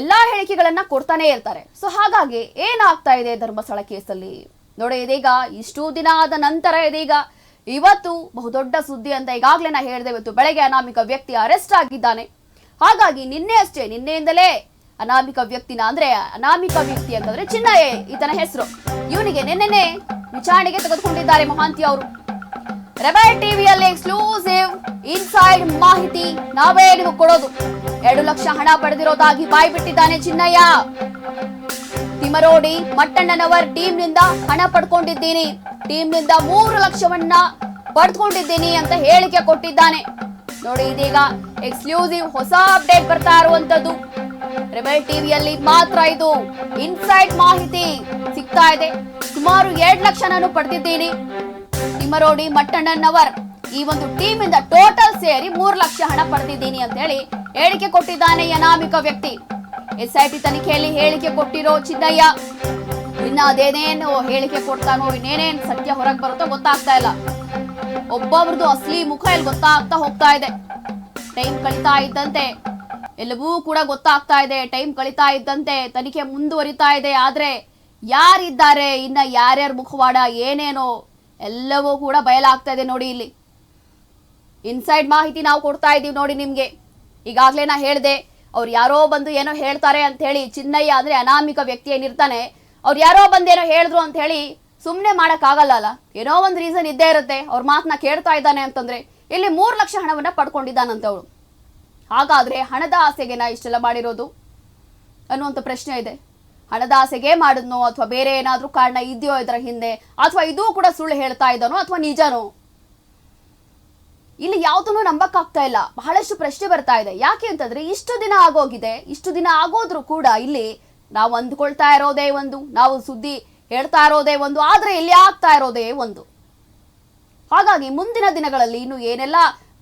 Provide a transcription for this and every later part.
ಎಲ್ಲಾ ಹೇಳಿಕೆಗಳನ್ನ ಕೊಡ್ತಾನೆ ಇರ್ತಾರೆ ಸೊ ಹಾಗಾಗಿ ಏನಾಗ್ತಾ ಇದೆ ಧರ್ಮಸ್ಥಳ ಕೇಸಲ್ಲಿ? ನೋಡಿ, ಇದೀಗ ಇಷ್ಟು ದಿನ ಆದ ನಂತರ ಇದೀಗ ಇವತ್ತು ಬಹುದೊಡ್ಡ ಸುದ್ದಿ ಅಂತ ಈಗಾಗಲೇ ನಾ ಹೇಳಿದೆ ಇವತ್ತು, ಬೆಳಗ್ಗೆ ಅನಾಮಿಕ ವ್ಯಕ್ತಿ ಅರೆಸ್ಟ್ ಆಗಿದ್ದಾನೆ. ಹಾಗಾಗಿ ನಿನ್ನೆ ಅಷ್ಟೇ, ನಿನ್ನೆಯಿಂದಲೇ ಅನಾಮಿಕ ವ್ಯಕ್ತಿನ ಅಂದ್ರೆ ಅನಾಮಿಕ ವ್ಯಕ್ತಿ ಅಂತಂದ್ರೆ ಚಿನ್ನಯೇ ಈತನ ಹೆಸರು. ಇವನಿಗೆ ನಿನ್ನೆನೆ ವಿಚಾರಣೆಗೆ ತೆಗೆದುಕೊಂಡಿದ್ದಾರೆ ಮಹಾಂತಿ ಅವರು. ರೆಬಲ್ ಟಿವಿಯಲ್ಲಿ ಎಕ್ಸ್ಕ್ಲೂಸಿವ್ ಇನ್ಸೈಡ್ ಮಾಹಿತಿ ನಾವೇ ನಿಮಗೆ ಕೊಡೋದು. ಎರಡು ಲಕ್ಷ ಹಣ ಪಡೆದಿರೋದಾಗಿ ಬಾಯಿ ಬಿಟ್ಟಿದ್ದಾನೆ ಚಿನ್ನಯ್ಯ. ತಿಮರೋಡಿ ಮಟ್ಟಣ್ಣನವರ್ ಟೀಮ್ನಿಂದ ಹಣ ಪಡ್ಕೊಂಡಿದ್ದೀನಿ. ಟೀಮ್ನಿಂದ ಮೂರು ಲಕ್ಷವನ್ನ ಪಡ್ಕೊಂಡಿದ್ದೀನಿ ಅಂತ ಹೇಳಿಕೆ ಕೊಟ್ಟಿದ್ದಾನೆ. ನೋಡಿ, ಇದೀಗ ಎಕ್ಸ್ಕ್ಲೂಸಿವ್ ಹೊಸ ಅಪ್ಡೇಟ್ ಬರ್ತಾ ಇರುವಂತದ್ದು. ರೆಬೆಲ್ ಟಿವಿಯಲ್ಲಿ ಮಾತ್ರ ಇದು ಇನ್ಸೈಡ್ ಮಾಹಿತಿ ಸಿಗ್ತಾ ಇದೆ. ಸುಮಾರು ಎರಡು ಲಕ್ಷ ನಾನು ಪಡೆದಿದ್ದೀನಿ. ತಿಮ್ಮರೋಡಿ ಮಟ್ಟಣ್ಣನವರ್ ಈ ಒಂದು ಟೀಮ್ ಇಂದ ಟೋಟಲ್ ಸೇರಿ ಮೂರು ಲಕ್ಷ ಹಣ ಪಡೆದಿದ್ದೀನಿ ಅಂತ ಹೇಳಿ ಹೇಳಿಕೆ ಕೊಟ್ಟಿದ್ದಾನೆ ಅನಾಮಿಕ ವ್ಯಕ್ತಿ. ಎಸ್ಐಟಿ ತನಿಖೆಯಲ್ಲಿ ಹೇಳಿಕೆ ಕೊಟ್ಟಿರೋ ಚಿನ್ನಯ್ಯ. ಇನ್ನ ಅದೇನೇನು ಹೇಳಿಕೆ ಕೊಡ್ತಾನೋ ಇನ್ನೇನೇನ್ ಸತ್ಯ ಹೊರಗೆ ಬರುತ್ತೋ ಗೊತ್ತಾಗ್ತಾ ಇಲ್ಲ. ಒಬ್ಬೊಬ್ರದ್ದು ಅಸಲಿ ಮುಖ ಇಲ್ಲಿ ಗೊತ್ತಾಗ್ತಾ ಹೋಗ್ತಾ ಇದೆ. ಟೈಮ್ ಕಳೀತಾ ಇದ್ದಂತೆ. ಎಲ್ಲವೂ ಕೂಡ ಗೊತ್ತಾಗ್ತಾ ಇದೆ. ಟೈಮ್ ಕಳೀತಾ ಇದ್ದಂತೆ. ತನಿಖೆ ಮುಂದುವರಿತಾ ಇದೆ. ಆದ್ರೆ ಯಾರಿದ್ದಾರೆ? ಇನ್ನ ಯಾರ್ಯಾರ ಮುಖವಾಡ? ಏನೇನೋ? ಎಲ್ಲವೂ ಕೂಡ ಬಯಲಾಗ್ತಾ ಇದೆ ನೋಡಿ ಇಲ್ಲಿ. ಇನ್ಸೈಡ್ ಮಾಹಿತಿ ನಾವು ಕೊಡ್ತಾ ಇದ್ದೀವಿ ನೋಡಿ ನಿಮ್ಗೆ. ಈಗಾಗಲೇ ನಾ ಹೇಳಿದೆ, ಅವ್ರು ಯಾರೋ ಬಂದು ಏನೋ ಹೇಳ್ತಾರೆ ಅಂತ ಹೇಳಿ, ಚಿನ್ನಯ್ಯ ಅಂದ್ರೆ ಅನಾಮಿಕ ವ್ಯಕ್ತಿ ಏನಿರ್ತಾನೆ, ಅವ್ರು ಯಾರೋ ಬಂದು ಏನೋ ಹೇಳಿದ್ರು ಅಂತ ಹೇಳಿ ಸುಮ್ಮನೆ ಮಾಡೋಕ್ಕಾಗಲ್ಲ ಅಲ್ಲ? ಏನೋ ಒಂದು ರೀಸನ್ ಇದ್ದೇ ಇರುತ್ತೆ, ಅವ್ರ ಮಾತನ್ನ ಕೇಳ್ತಾ ಇದ್ದಾನೆ ಅಂತಂದ್ರೆ, ಇಲ್ಲಿ ಮೂರು ಲಕ್ಷ ಹಣವನ್ನ ಪಡ್ಕೊಂಡಿದ್ದಾನಂತೆ ಅವಳು. ಹಾಗಾದ್ರೆ ಹಣದ ಆಸೆಗೆ ನಾ ಇಷ್ಟೆಲ್ಲ ಮಾಡಿರೋದು ಅನ್ನುವಂಥ ಪ್ರಶ್ನೆ ಇದೆ. ಹಣದ ಆಸೆಗೆ ಮಾಡಿದ್ನೋ ಅಥವಾ ಬೇರೆ ಏನಾದ್ರೂ ಕಾರಣ ಇದೆಯೋ ಇದರ ಹಿಂದೆ? ಅಥವಾ ಇದು ಕೂಡ ಸುಳ್ಳು ಹೇಳ್ತಾ ಇದ್ದಾನೋ ಅಥವಾ ನಿಜನೋ? ಇಲ್ಲಿ ಯಾವುದನ್ನು ನಂಬಕ್ಕಾಗ್ತಾ ಇಲ್ಲ. ಬಹಳಷ್ಟು ಪ್ರಶ್ನೆ ಬರ್ತಾ ಇದೆ. ಯಾಕೆ ಅಂತಂದ್ರೆ ಇಷ್ಟು ದಿನ ಆಗೋಗಿದೆ. ಇಷ್ಟು ದಿನ ಆಗೋದ್ರೂ ಕೂಡ ಇಲ್ಲಿ ನಾವು ಅಂದ್ಕೊಳ್ತಾ ಇರೋದೇ ಒಂದು, ನಾವು ಸುದ್ದಿ ಹೇಳ್ತಾ ಇರೋದೇ ಒಂದು, ಆದ್ರೆ ಇಲ್ಲಿ ಆಗ್ತಾ ಇರೋದೇ ಒಂದು. ಹಾಗಾಗಿ ಮುಂದಿನ ದಿನಗಳಲ್ಲಿ ಇನ್ನು ಏನೆಲ್ಲ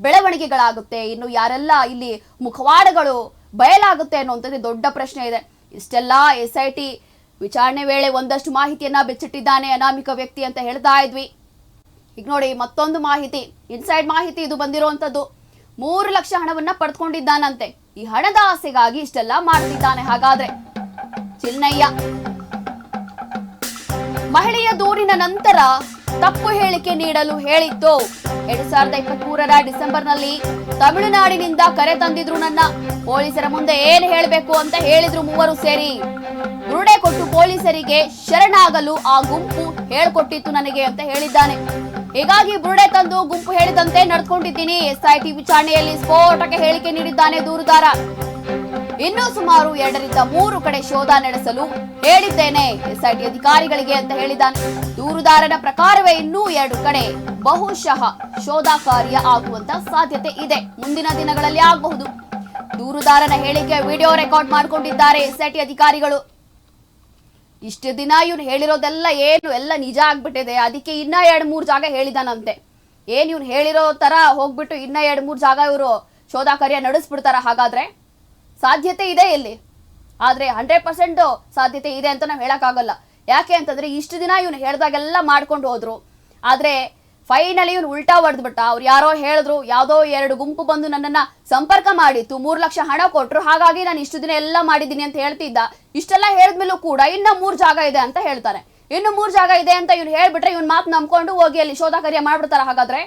ಬೆಳವಣಿಗೆಗಳಾಗುತ್ತೆ, ಇನ್ನು ಯಾರೆಲ್ಲ ಇಲ್ಲಿ ಮುಖವಾಡಗಳು ಬಯಲಾಗುತ್ತೆ ಅನ್ನುವಂಥದ್ದು ದೊಡ್ಡ ಪ್ರಶ್ನೆ ಇದೆ. ಇಷ್ಟೆಲ್ಲ ಎಸ್ ಐ ಟಿ ವಿಚಾರಣೆ ವೇಳೆ ಒಂದಷ್ಟು ಮಾಹಿತಿಯನ್ನ ಬಿಚ್ಚಿಟ್ಟಿದ್ದಾನೆ ಅನಾಮಿಕ ವ್ಯಕ್ತಿ ಅಂತ ಹೇಳ್ತಾ ಇದ್ವಿ. ಈಗ ನೋಡಿ ಮತ್ತೊಂದು ಮಾಹಿತಿ, ಇನ್ಸೈಡ್ ಮಾಹಿತಿ ಇದು ಬಂದಿರುವಂತದ್ದು ಮೂರು ಲಕ್ಷ ಹಣವನ್ನ ಪಡೆದುಕೊಂಡಿದ್ದಾನಂತೆ ಈ ಹಣದ ಆಸೆಗಾಗಿ ಇಷ್ಟೆಲ್ಲ ಮಾಡ್ತಿದ್ದಾನೆ ಹಾಗಾದ್ರೆ. ಚಿನ್ನಯ್ಯ. ಮಹಿಳೆಯ ದೂರಿನ ನಂತರ ತಪ್ಪು ಹೇಳಿಕೆ ನೀಡಲು ಹೇಳಿತ್ತು ಎರಡ್ ಸಾವಿರದ ಇಪ್ಪತ್ತ್ ಮೂರರ ಡಿಸೆಂಬರ್ನಲ್ಲಿ ತಮಿಳುನಾಡಿನಿಂದ ಕರೆ ತಂದಿದ್ರು ನನ್ನ. ಪೊಲೀಸರ ಮುಂದೆ ಏನ್ ಹೇಳಬೇಕು ಅಂತ ಹೇಳಿದ್ರು ಮೂವರು ಸೇರಿ. ಬುರುಡೆ ಕೊಟ್ಟು ಪೊಲೀಸರಿಗೆ ಶರಣಾಗಲು ಆ ಗುಂಪು ಹೇಳ್ಕೊಟ್ಟಿತ್ತು ನನಗೆ ಅಂತ ಹೇಳಿದ್ದಾನೆ. ಹೀಗಾಗಿ ಬುರುಡೆ ತಂದು ಗುಂಪು ಹೇಳಿದಂತೆ ನಡ್ಕೊಂಡಿದ್ದೀನಿ. ಎಸ್ಐಟಿ ವಿಚಾರಣೆಯಲ್ಲಿ ಸ್ಫೋಟಕ ಹೇಳಿಕೆ ನೀಡಿದ್ದಾನೆ ದೂರುದಾರ. ಇನ್ನು ಸುಮಾರು ಎರಡರಿಂದ ಮೂರು ಕಡೆ ಶೋಧ ನಡೆಸಲು ಹೇಳಿದ್ದೇನೆ. ಎಸ್ಐಟಿ ಅಧಿಕಾರಿಗಳಿಗೆ ಅಂತ ಹೇಳಿದ್ದಾನೆ. ದೂರುದಾರನ ಪ್ರಕಾರವೇ ಇನ್ನೂ ಎರಡು ಕಡೆ ಬಹುಶಃ ಶೋಧ ಕಾರ್ಯ ಆಗುವಂತ ಸಾಧ್ಯತೆ ಇದೆ. ಮುಂದಿನ ದಿನಗಳಲ್ಲಿ ಆಗಬಹುದು. ದೂರುದಾರನ ಹೇಳಿಕೆ ವಿಡಿಯೋ ರೆಕಾರ್ಡ್ ಮಾಡಿಕೊಂಡಿದ್ದಾರೆ ಎಸ್ಐಟಿ ಅಧಿಕಾರಿಗಳು. ಇಷ್ಟು ದಿನ ಇವ್ನು ಹೇಳಿರೋದೆಲ್ಲ ಏನು, ಎಲ್ಲ ನಿಜ ಆಗ್ಬಿಟ್ಟಿದೆ. ಅದಕ್ಕೆ ಇನ್ನ ಎರಡ್ ಮೂರ್ ಜಾಗ ಹೇಳಿದಾನಂತೆ. ಏನ್ ಇವ್ನು ಹೇಳಿರೋ ತರ ಹೋಗ್ಬಿಟ್ಟು ಇನ್ನ ಎರಡ್ ಮೂರ್ ಜಾಗ ಇವರು ಶೋಧ ಕಾರ್ಯ ನಡೆಸ್ಬಿಡ್ತಾರ ಹಾಗಾದ್ರೆ? ಸಾಧ್ಯತೆ ಇದೆ ಇಲ್ಲಿ. ಆದರೆ ಹಂಡ್ರೆಡ್ ಪರ್ಸೆಂಟ್ ಸಾಧ್ಯತೆ ಇದೆ ಅಂತ ನಾವು ಹೇಳೋಕ್ಕಾಗಲ್ಲ. ಯಾಕೆ ಅಂತಂದ್ರೆ ಇಷ್ಟು ದಿನ ಇವನು ಹೇಳ್ದಾಗೆಲ್ಲ ಮಾಡ್ಕೊಂಡು ಹೋದರು. ಆದರೆ ಫೈನಲಿ ಇವನು ಉಲ್ಟಾ ಹೊಡೆದ್ಬಿಟ್ಟ. ಅವ್ರು ಯಾರೋ ಹೇಳಿದ್ರು, ಯಾವುದೋ ಎರಡು ಗುಂಪು ಬಂದು ನನ್ನನ್ನ ಸಂಪರ್ಕ ಮಾಡಿತ್ತು. ಮೂರು ಲಕ್ಷ ಹಣ ಕೊಟ್ಟರು ಹಾಗಾಗಿ ನಾನು ಇಷ್ಟು ದಿನ ಎಲ್ಲ ಮಾಡಿದ್ದೀನಿ ಅಂತ ಹೇಳ್ತಿದ್ದ. ಇಷ್ಟೆಲ್ಲ ಹೇಳಿದ್ಮೇಲೂ ಕೂಡ ಇನ್ನ ಮೂರು ಜಾಗ ಇದೆ ಅಂತ ಹೇಳ್ತಾನೆ ಇನ್ನು ಮೂರು ಜಾಗ ಇದೆ ಅಂತ ಇವ್ನು ಹೇಳ್ಬಿಟ್ರೆ ಇವ್ನ ಮಾತು ನಂಬ್ಕೊಂಡು ಹೋಗಿ ಅಲ್ಲಿ ಶೋಧ ಕಾರ್ಯ ಮಾಡ್ಬಿಡ್ತಾರೆ ಹಾಗಾದ್ರೆ?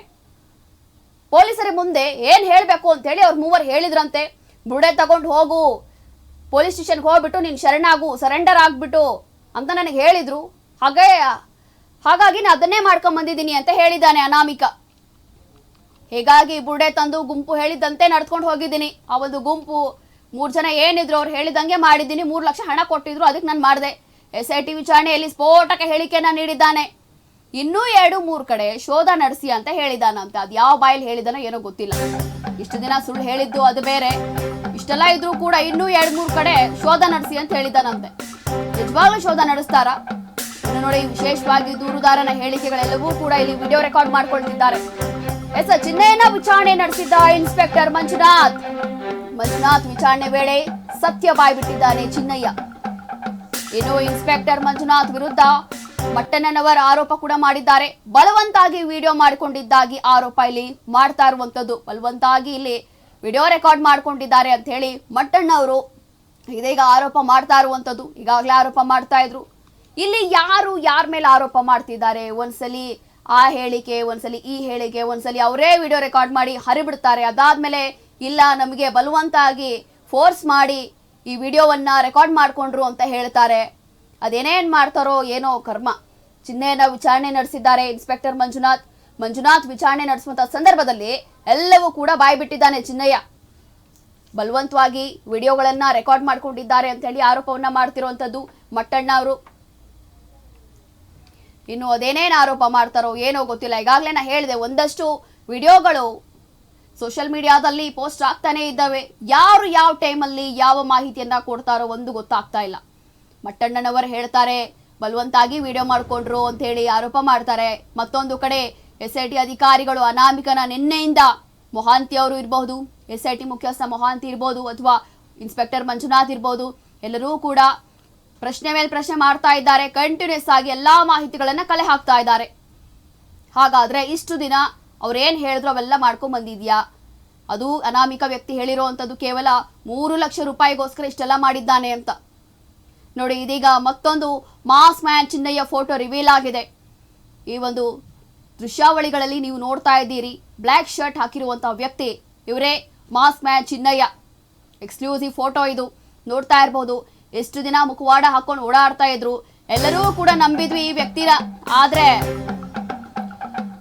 ಪೊಲೀಸರ ಮುಂದೆ ಏನು ಹೇಳಬೇಕು ಅಂತ ಹೇಳಿ ಅವ್ರ ಮೂವರು ಹೇಳಿದ್ರಂತೆ. ಬುಡೆ ತಗೊಂಡು ಹೋಗು. ಪೊಲೀಸ್ ಸ್ಟೇಷನ್ಗೆ ಹೋಗ್ಬಿಟ್ಟು ನೀನು ಶರಣಾಗು ಸರೆಂಡರ್ ಆಗ್ಬಿಟ್ಟು ಅಂತ ನನಗೆ ಹೇಳಿದ್ರು. ಹಾಗೆ, ಹಾಗಾಗಿ ನಾನು ಅದನ್ನೇ ಮಾಡ್ಕೊಂಬಂದಿದ್ದೀನಿ ಅಂತ ಹೇಳಿದ್ದಾನೆ ಅನಾಮಿಕ. ಹೀಗಾಗಿ ಬುಡೆ ತಂದು ಗುಂಪು ಹೇಳಿದ್ದಂತೆ ನಡ್ಕೊಂಡು ಹೋಗಿದ್ದೀನಿ. ಆ ಗುಂಪು ಮೂರು ಜನ ಏನಿದ್ರು ಅವ್ರು ಹೇಳಿದಂಗೆ ಮಾಡಿದ್ದೀನಿ. ಮೂರು ಲಕ್ಷ ಹಣ ಕೊಟ್ಟಿದ್ರು, ಅದಕ್ಕೆ ನಾನು ಮಾಡಿದೆ. ಎಸ್ ಐ ಟಿ ವಿಚಾರಣೆಯಲ್ಲಿ ಸ್ಫೋಟಕ ಹೇಳಿಕೆನ ನೀಡಿದ್ದಾನೆ. ಇನ್ನೂ ಎರಡು, ಮೂರು ಕಡೆ ಶೋಧ ನಡೆಸಿ ಅಂತ ಹೇಳಿದಾನಂತೆ. ಅದು ಯಾವ ಬಾಯಲ್ಲಿ ಹೇಳಿದಾನೋ ಏನೋ ಗೊತ್ತಿಲ್ಲ. ಇಷ್ಟು ದಿನ ಸುಳ್ಳು ಹೇಳಿದ್ದು ಅದು ಬೇರೆ. ಇಷ್ಟೆಲ್ಲ ಇದ್ರೂ ಕೂಡ ಇನ್ನೂ ಎರಡು ಮೂರು ಕಡೆ ಶೋಧ ನಡೆಸಿ ಅಂತ ಹೇಳಿದಾನಂತೆ ನಿಜವಾಗ್ಲೂ ಶೋಧ ನಡೆಸ್ತಾರ? ನೋಡಿ, ವಿಶೇಷವಾಗಿ ದೂರುದಾರನ ಹೇಳಿಕೆಗಳೆಲ್ಲವೂ ಕೂಡ ಇಲ್ಲಿ ವಿಡಿಯೋ ರೆಕಾರ್ಡ್ ಮಾಡ್ಕೊಳ್ತಿದ್ದಾರೆ. ಎಸ್ ಚಿನ್ನಯ್ಯನ ವಿಚಾರಣೆ ನಡೆಸಿದ್ದ ಇನ್ಸ್ಪೆಕ್ಟರ್ ಮಂಜುನಾಥ್. ಮಂಜುನಾಥ್ ವಿಚಾರಣೆ ವೇಳೆ ಸತ್ಯ ಬಾಯ್ಬಿಟ್ಟಿದ್ದಾನೆ ಚಿನ್ನಯ್ಯ. ಇನ್ನು ಇನ್ಸ್ಪೆಕ್ಟರ್ ಮಂಜುನಾಥ್ ವಿರುದ್ಧ ಮಟ್ಟಣ್ಣನವರ್ ಆರೋಪ ಕೂಡ ಮಾಡಿದ್ದಾರೆ. ಬಲವಂತಾಗಿ ವಿಡಿಯೋ ಮಾಡಿಕೊಂಡಿದ್ದಾಗಿ ಆರೋಪ ಇಲ್ಲಿ ಮಾಡ್ತಾ ಇರುವಂತದ್ದು ಬಲವಂತಾಗಿ ಇಲ್ಲಿ ವಿಡಿಯೋ ರೆಕಾರ್ಡ್ ಮಾಡ್ಕೊಂಡಿದ್ದಾರೆ ಅಂತ ಹೇಳಿ ಮಟ್ಟಣ್ಣ ಅವರು ಇದೀಗ ಆರೋಪ ಮಾಡ್ತಾ ಇರುವಂಥದ್ದು ಈಗಾಗಲೇ ಆರೋಪ ಮಾಡ್ತಾ ಇದ್ರು. ಇಲ್ಲಿ ಯಾರು ಯಾರ ಮೇಲೆ ಆರೋಪ ಮಾಡ್ತಿದ್ದಾರೆ? ಒಂದ್ಸಲಿ ಆ ಹೇಳಿಕೆ, ಒಂದ್ಸಲಿ ಈ ಹೇಳಿಕೆ, ಒಂದ್ಸಲಿ ಅವರೇ ವಿಡಿಯೋ ರೆಕಾರ್ಡ್ ಮಾಡಿ ಹರಿಬಿಡ್ತಾರೆ. ಅದಾದ್ಮೇಲೆ ಇಲ್ಲ, ನಮಗೆ ಬಲವಂತಾಗಿ ಫೋರ್ಸ್ ಮಾಡಿ ಈ ವಿಡಿಯೋವನ್ನ ರೆಕಾರ್ಡ್ ಮಾಡ್ಕೊಂಡ್ರು ಅಂತ ಹೇಳ್ತಾರೆ. ಅದೇನೇನ್ ಮಾಡ್ತಾರೋ ಏನೋ ಕರ್ಮ. ಚಿಹ್ನೆಯನ್ನ ವಿಚಾರಣೆ ನಡೆಸಿದ್ದಾರೆ ಇನ್ಸ್ಪೆಕ್ಟರ್ ಮಂಜುನಾಥ್. ಮಂಜುನಾಥ್ ವಿಚಾರಣೆ ನಡೆಸುವಂತ ಸಂದರ್ಭದಲ್ಲಿ ಎಲ್ಲವೂ ಕೂಡ ಬಾಯಿ ಬಿಟ್ಟಿದ್ದಾನೆ ಚಿನ್ನಯ್ಯ. ಬಲವಂತವಾಗಿ ವಿಡಿಯೋಗಳನ್ನ ರೆಕಾರ್ಡ್ ಮಾಡ್ಕೊಂಡಿದ್ದಾರೆ ಅಂತ ಹೇಳಿ ಆರೋಪವನ್ನ ಮಾಡ್ತಿರುವಂತದ್ದು ಮಟ್ಟಣ್ಣ ಅವರು. ಇನ್ನು ಅದೇನೇನು ಆರೋಪ ಮಾಡ್ತಾರೋ ಏನೋ ಗೊತ್ತಿಲ್ಲ. ಈಗಾಗಲೇ ನಾ ಹೇಳಿದೆ, ಒಂದಷ್ಟು ವಿಡಿಯೋಗಳು ಸೋಷಿಯಲ್ ಮೀಡಿಯಾದಲ್ಲಿ ಪೋಸ್ಟ್ ಆಗ್ತಾನೆ ಇದ್ದಾವೆ. ಯಾರು ಯಾವ ಟೈಮಲ್ಲಿ ಯಾವ ಮಾಹಿತಿಯನ್ನ ಕೊಡ್ತಾರೋ ಒಂದು ಗೊತ್ತಾಗ್ತಾ ಇಲ್ಲ. ಮಟ್ಟಣ್ಣನವರು ಹೇಳ್ತಾರೆ, ಬಲವಂತಾಗಿ ವಿಡಿಯೋ ಮಾಡ್ಕೊಂಡ್ರು ಅಂತ ಹೇಳಿ ಆರೋಪ ಮಾಡ್ತಾರೆ. ಮತ್ತೊಂದು ಕಡೆ ಎಸ್ ಐ ಟಿ ಅಧಿಕಾರಿಗಳು ಅನಾಮಿಕನ ನಿನ್ನೆಯಿಂದ ಮೊಹಾಂತಿ ಅವರು ಇರಬಹುದು ಎಸ್ ಐ ಟಿ ಮುಖ್ಯಸ್ಥ ಮೊಹಾಂತಿ ಇರ್ಬೋದು ಅಥವಾ ಇನ್ಸ್ಪೆಕ್ಟರ್ ಮಂಜುನಾಥ್ ಇರ್ಬೋದು ಎಲ್ಲರೂ ಕೂಡ ಪ್ರಶ್ನೆ ಮೇಲೆ ಪ್ರಶ್ನೆ ಮಾಡ್ತಾ ಇದ್ದಾರೆ, ಕಂಟಿನ್ಯೂಸ್ ಆಗಿ ಎಲ್ಲಾ ಮಾಹಿತಿಗಳನ್ನ ಕಲೆ ಹಾಕ್ತಾ ಇದ್ದಾರೆ. ಹಾಗಾದ್ರೆ ಇಷ್ಟು ದಿನ ಅವ್ರೇನ್ ಹೇಳಿದ್ರು ಅವೆಲ್ಲ ಮಾಡ್ಕೊಂಡ್ ಬಂದಿದ್ಯಾ? ಅದು ಅನಾಮಿಕ ವ್ಯಕ್ತಿ ಹೇಳಿರುವಂತದ್ದು ಕೇವಲ ಮೂರು ಲಕ್ಷ ರೂಪಾಯಿಗೋಸ್ಕರ ಇಷ್ಟೆಲ್ಲ ಮಾಡಿದ್ದಾನೆ ಅಂತ. ನೋಡಿ, ಇದೀಗ ಮತ್ತೊಂದು mass man Chinnayya photo reveal ಆಗಿದೆ. ಈ ಒಂದು ದೃಶ್ಯಾವಳಿಗಳಲ್ಲಿ ನೀವು ನೋಡ್ತಾ ಇದ್ದೀರಿ. ಬ್ಲ್ಯಾಕ್ ಶರ್ಟ್ ಹಾಕಿರುವಂತಹ ವ್ಯಕ್ತಿ ಇವರೇ mask man Chinnayya. Exclusive photo ಇದು. ನೋಡ್ತಾ ಇರ್ಬೋದು. ಎಷ್ಟು ದಿನ ಮುಖವಾಡ ಹಾಕೊಂಡು ಓಡಾಡ್ತಾ ಇದ್ರು. ಎಲ್ಲರೂ ಕೂಡ ನಂಬಿದ್ವಿ ಈ ವ್ಯಕ್ತಿನ. ಆದ್ರೆ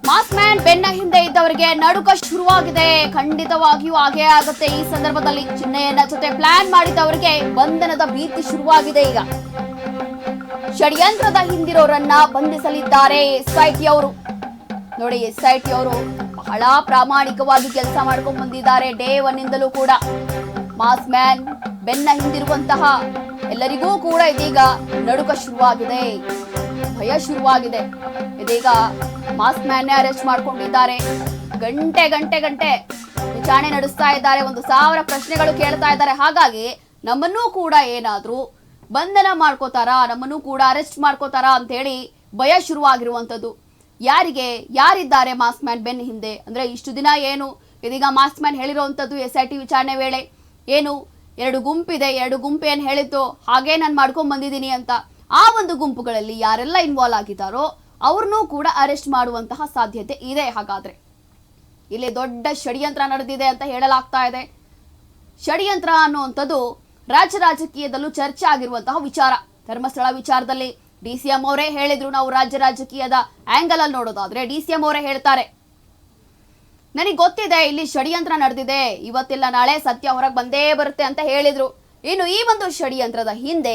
ಮಾಸ್ ಮ್ಯಾನ್ ಬೆನ್ನ ಹಿಂದೆ ಇದ್ದವರಿಗೆ ನಡುಕ ಶುರುವಾಗಿದೆ. ಖಂಡಿತವಾಗಿಯೂ ಹಾಗೆ ಆಗುತ್ತೆ ಈ ಸಂದರ್ಭದಲ್ಲಿ. ಚಿನ್ನಯ್ಯನ ಜೊತೆ ಪ್ಲಾನ್ ಮಾಡಿದವರಿಗೆ ಬಂಧನದ ಭೀತಿ ಶುರುವಾಗಿದೆ ಈಗ. ಷಡ್ಯಂತ್ರದ ಹಿಂದಿರೋರನ್ನ ಬಂಧಿಸಲಿದ್ದಾರೆ ಎಸ್ಐಟಿ ಅವರು. ನೋಡಿ ಎಸ್ ಐ ಟಿ ಅವರು ಬಹಳ ಪ್ರಾಮಾಣಿಕವಾಗಿ ಕೆಲಸ ಮಾಡ್ಕೊಂಡು ಬಂದಿದ್ದಾರೆ. ಡೇ ಒನ್ ಇಂದಲೂ ಕೂಡ ಮಾಸ್ ಮ್ಯಾನ್ ಬೆನ್ನ ಹಿಂದಿರುವಂತಹ ಎಲ್ಲರಿಗೂ ಕೂಡ ಇದೀಗ ನಡುಕ ಶುರುವಾಗಿದೆ. ಭಯ ಶುರುವಾಗಿದೆ. ಇದೀಗ ಮಾಸ್ ಮ್ಯಾನ್ ಅರೆಸ್ಟ್ ಮಾಡ್ಕೊಂಡಿದ್ದಾರೆ. ಗಂಟೆ ಗಂಟೆ ಗಂಟೆ ವಿಚಾರಣೆ ನಡೆಸ್ತಾ ಇದ್ದಾರೆ. ಒಂದು ಸಾವಿರ ಪ್ರಶ್ನೆಗಳು ಕೇಳ್ತಾ ಇದ್ದಾರೆ. ಹಾಗಾಗಿ ನಮ್ಮನ್ನೂ ಕೂಡ ಏನಾದ್ರೂ ಬಂಧನ ಮಾಡ್ಕೋತಾರಾ, ನಮ್ಮನ್ನೂ ಕೂಡ ಅರೆಸ್ಟ್ ಮಾಡ್ಕೋತಾರಾ ಅಂತ ಹೇಳಿ ಭಯ ಶುರುವಾಗಿರುವಂತದ್ದು ಯಾರಿಗೆ ಯಾರಿದ್ದಾರೆ ಮಾಸ್ಕ್ ಮ್ಯಾನ್ ಬೆನ್ ಹಿಂದೆ? ಅಂದ್ರೆ ಇಷ್ಟು ದಿನ ಏನು ಇದೀಗ ಮಾಸ್ಕ್ ಮ್ಯಾನ್ ಹೇಳಿರುವಂತದ್ದು ಎಸ್ ಐ ಟಿ ವಿಚಾರಣೆ ವೇಳೆ ಏನು ಎರಡು ಗುಂಪಿದೆ, ಎರಡು ಗುಂಪು ಏನು ಹೇಳಿತ್ತು ಹಾಗೆ ನಾನು ಮಾಡ್ಕೊಂಡ್ ಬಂದಿದ್ದೀನಿ ಅಂತ ಆ ಒಂದು ಗುಂಪುಗಳಲ್ಲಿ ಯಾರೆಲ್ಲ ಇನ್ವಾಲ್ವ್ ಆಗಿದ್ದಾರೋ ಅವ್ರನ್ನೂ ಕೂಡ ಅರೆಸ್ಟ್ ಮಾಡುವಂತಹ ಸಾಧ್ಯತೆ ಇದೆ ಹಾಗಾದ್ರೆ. ಇಲ್ಲಿ ದೊಡ್ಡ ಷಡ್ಯಂತ್ರ ನಡೆದಿದೆ ಅಂತ ಹೇಳಲಾಗ್ತಾ ಇದೆ. ಷಡ್ಯಂತ್ರ ಅನ್ನುವಂಥದ್ದು ರಾಜ್ಯ ರಾಜಕೀಯದಲ್ಲೂ ಚರ್ಚೆ ಆಗಿರುವಂತಹ ವಿಚಾರ. ಧರ್ಮಸ್ಥಳ ವಿಚಾರದಲ್ಲಿ ಡಿ ಸಿ ಎಂ ಅವರೇ ಹೇಳಿದ್ರು, ನಾವು ರಾಜ್ಯ ರಾಜಕೀಯದ ಆಂಗಲ್ ಅಲ್ಲಿ ನೋಡೋದಾದ್ರೆ ಡಿ ಸಿ ಅವರೇ ಹೇಳ್ತಾರೆ. ನನಗೆ ಗೊತ್ತಿದೆ, ಇಲ್ಲಿ ಷಡಿಯಂತ್ರ ನಡೆದಿದೆ, ಇವತ್ತಿಲ್ಲ ನಾಳೆ ಸತ್ಯ ಹೊರಗೆ ಬಂದೇ ಬರುತ್ತೆ ಅಂತ ಹೇಳಿದ್ರು. ಇನ್ನು ಈ ಒಂದು ಷಡಿಯಂತ್ರದ ಹಿಂದೆ